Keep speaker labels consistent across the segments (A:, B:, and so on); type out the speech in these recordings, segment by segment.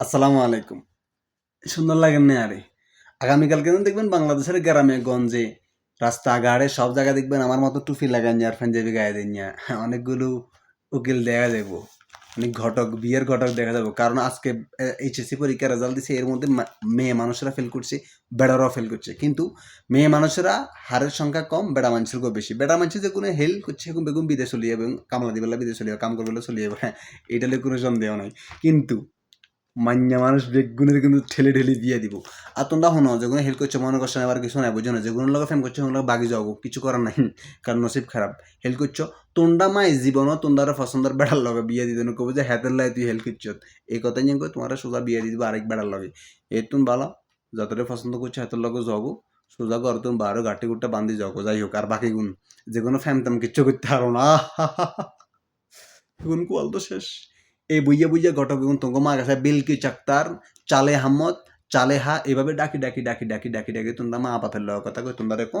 A: আসসালামু আলাইকুম। সুন্দর লাগেন না আরে? আগামীকাল কেন দেখবেন বাংলাদেশের গ্রামে, গঞ্জে, রাস্তাঘাটে সব জায়গায় দেখবেন আমার মতো টুপি লাগান আর পাঞ্জাবি গায়ে দেন অনেকগুলো উকিল দেখা যাব, অনেক ঘটক, বিয়ের ঘটক দেখা যাব। কারণ আজকে এইচএসসি পরীক্ষার রেজাল্ট দিছে, এর মধ্যে মেয়ে মানুষেরা ফেল করছে, বেড়ারাও ফেল করছে। কিন্তু মেয়ে মানুষেরা হারের সংখ্যা কম, বেড়া মানুষের বেশি। বেড়া মানুষ যে কোনো হেল করছে, এখন বেগুন বিদেশ চলিয়ে এবং কামলা দিবেলা বিদেশ চলিয়ে কাম করবেলা চলিয়ে হ্যাঁ এটা নিয়ে কোনো সন্দেহ নাই। কিন্তু মান্যা মানুষ বেগুনের কিন্তু ঠেলে ঠেলে দিয়ে দিব। আর তোমরা শোনো যেগুলো হেল্প করছ, মনে করছ না, এবার কিছু নাই, বুঝো না যেগুলো লোক ফেম করছ সেগুলো বাগি যাব কিছু করার নাই, কারণ নসিব খারাপ। হেল্প করছ, তোমরা মাই জীবনও তোমরা পছন্দের বেড়ার লগে বিয়ে দিতে কবো যে হাতের লাই তুই হেল্প করছ। এই কথা নিয়ে তোমার সোজা বিয়ে দিয়ে দিব আরেক বেড়ার লগে। এই তুমি ভালো, যতটা পছন্দ করছ হাতের লগে যাব সোজা ঘর তুমি বারো গাটি গুটটা বান্ধি যাব যাই হোক, আর বাকি গুণ যেগুলো ফ্যামতাম কিচ্ছু করতে পারো না। গুণ কোয়াল তো শেষ। এই বুঝিয়ে বুঝিয়ে ঘটক এবং তোমার কাছে বিলকি চাক্তার? চালে হাম্মদ চালে হা এভাবে ডাকি ডাকি ডাকি ডাকি ডাকি ডাকি, তোমরা মা বাপের লওয়ার কথা কই তোমরা কো,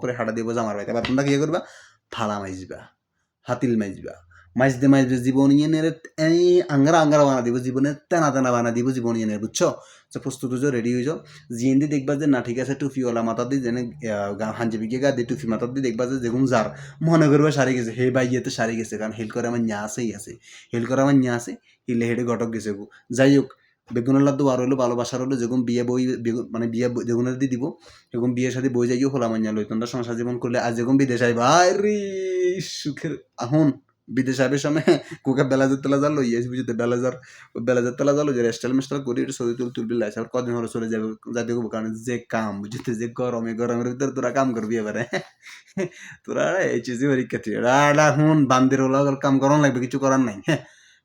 A: করে হাঁটা দিব জামার বাইতে এবার তোমরা কি করবা? ফালা মাইজবা, হাতিল মাইজবা। মাইজতে মাইজবে জীবন নেরে এই আঙ্গারা আঙ্গারা বানা দিব জীবনে তেনা তেনা বানা দিব জীবন নেরে বুঝছ তো প্রস্তুত হয়েছো রেডি হয়েছো জিএন দি দেখবা যে না ঠিক আছে টুফিওয়ালা মাথা দি যেনে হাঞ্জি গা দি টুফি মাথা দি দেখবা যে যেগুন যার মনে করবে সারি গেছে হে ভাই ইয়েতে সারি গেছে কারণ হেল করে আমার ন্যা আছেই আছে হেল করে আমার ন্যা আছে হিলে হেডে ঘটক গেছে যাই হোক বেগুনের আর হলো ভালোবাসার হলো যেগুন বিয়ে বই মানে বিয়ে বই- যেগুনের দি দিব এরকম বিয়ের সাথে বই যাইও হলাম মান্যা লই তোমরা সংসার জীবন করলে আজ যেরকম বিদেশ আই ভাই রে সুখের আহন বিদেশ আইবের সময় কুকে বেলাজার তেলা জাল লই আসি বুঝতে বেলাজার বেলাজার তেলা জাল যে রেস্টাল মেস্টাল করি ছবি তুল তুলবি লাইছে আর কদিন হলো চলে যাবে যাতে হব কারণ যে কাম, বুঝতে যে গরমে গরমের ভিতরে তোরা কাম করবি এবারে। তোরা এই চিজি পরীক্ষা তুই হুন, বান্দির হলো, কাম করান লাগবে, কিছু করার নাই। হ্যাঁ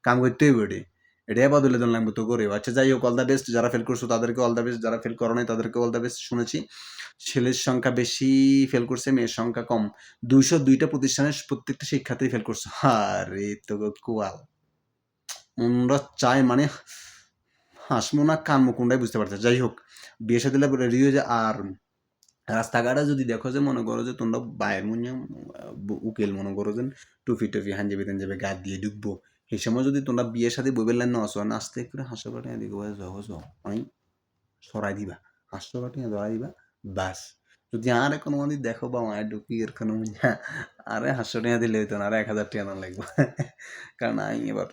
A: কাম করতেই বদলে দিন লাগবে তো করে আচ্ছা যাই হোক অল দ্য বেস্ট যারা ফেল করছ তাদেরকে অল দ্য বেস্ট যারা ফেল করো নাই তাদেরকে অল দ্য বেস্ট শুনেছি। ছেলের সংখ্যা বেশি ফেল করছে, মেয়ের সংখ্যা কম। দুইশো দুইটা প্রতিষ্ঠানের প্রত্যেকটা শিক্ষার্থী ফেল করছে। আরে তো কুয়াল। মনরা চায় মানে হাসমো না কানমো কোনটাই বুঝতে পারছে যাই হোক, বিয়ে সাথে হয়ে যায় আর রাস্তাঘাটে যদি দেখো যে, মনে করো যে, তোমরা বাইরের মনে উকিল মনে করো যে টুফি টুফি হাঞ্জাবি টাঞ্জাবি গা দিয়ে ঢুকবো। সেই সময় যদি তোমরা বিয়ের সাথে বইবের লাইন না আসো না আস্তে করে হাসো কাটে এদিকে বলে যাও যাও আমি সরাই দিবা। হাসো কাটে ধরাই দিবা, বাস। যদি আর কোনো মন্দি দেখো বা মায়ের ঢুকি এর কোনো আরে হাসো টিয়া দিলে হইতো না, আর এক হাজার টিয়া না লাগবে। কারণ আমি এবার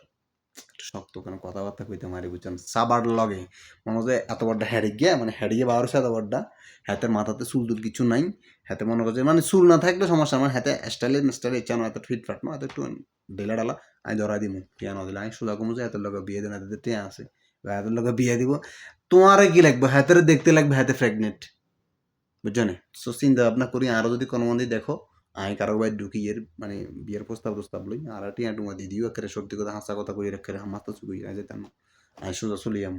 A: শক্ত কোনো কথাবার্তা কইতে মারি বুঝছেন সাবার লগে। মনে হয় এত বড়টা হেডে গিয়ে মানে গিয়ে বারোশো এত বড়টা, হাতের মাথাতে চুল টুল কিছু নাই। হাতে মনে করছে মানে চুল না থাকলে সমস্যা আমার হাতে স্টাইলে স্টাইলে ইচ্ছা নয় এত ফিটফাট না, এত একটু ঢেলা ডালা আমি ধরা দিব টিয়া না দিলে। আমি সোজা কমু যে এত লোক বিয়ে দেন এত টিয়া আছে এত লোক বিয়ে দিব তোমার কি লাগবে? হাতের দেখতে লাগবে হাতে প্রেগনেন্ট বুঝছ না সো চিন্তা ভাবনা করি আরও যদি কোনো মন্দির দেখো, আমি কারও বাই ঢুকি এর মানে বিয়ের প্রস্তাব প্রস্তাব লই আর টিয়া টুমা দিদিও একেবারে সত্যি কথা হাসা কথা কই একেবারে আমার তো চুকুই যেতাম না আমি সোজা চলি যাম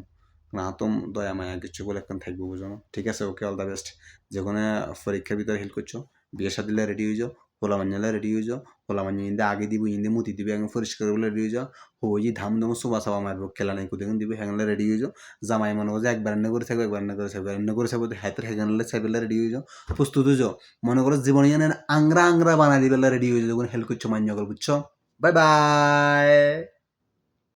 A: না তো দয়া, মায়া, কিছু বলে একখান থাকব বুঝো ঠিক আছে ওকে অল দ্য বেস্ট যেখানে পরীক্ষার ভিতরে হেল্প করছ বিয়ে সাথে রেডি হয়ে যাও। হোলা মাঞ্জালে রেডি হয়ে যাও হোলা মাঞ্জা ইন্দে আগে দিব ইন্দে মুতি দিবে একদম পরিষ্কার বলে রেডি হয়ে যাও হই ধাম দাম সোবা সাবা মারব খেলা নাই কুদে দিবে হ্যাংলে রেডি হয়ে যাও জামাই মনে করছে একবার এনে করে থাকবে একবার এনে করে থাকবে এনে করে থাকবে হাতের হ্যাংলে সাইবেলা রেডি হয়ে যাও প্রস্তুত হয়ে যাও মনে করো জীবন আংরা আংরা বানাই দিবেলা রেডি হয়ে যাও হেল্প করছ মান্য বুঝছ বাই বাই